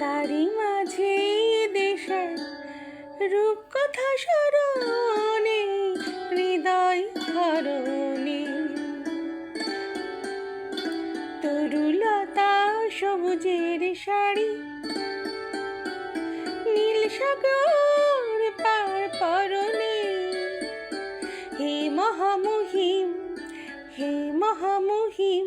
তারই মাঝে দেশের রূপ কথা স্মরণে, হৃদয় ধরণে। তরুলতা সবুজের শাড়ি, নীল সাগর পার পরনে। হে মহামহিম হে মহামহিম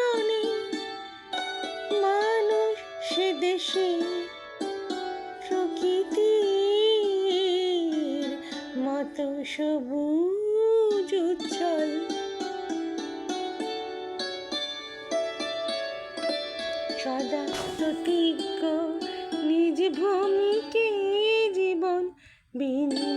সে দেশে প্রকৃতির মতো সবুজ উজ্জ্বল। সদা প্রতিজ্ঞ নিজ ভূমিকে জীবন বিনিময়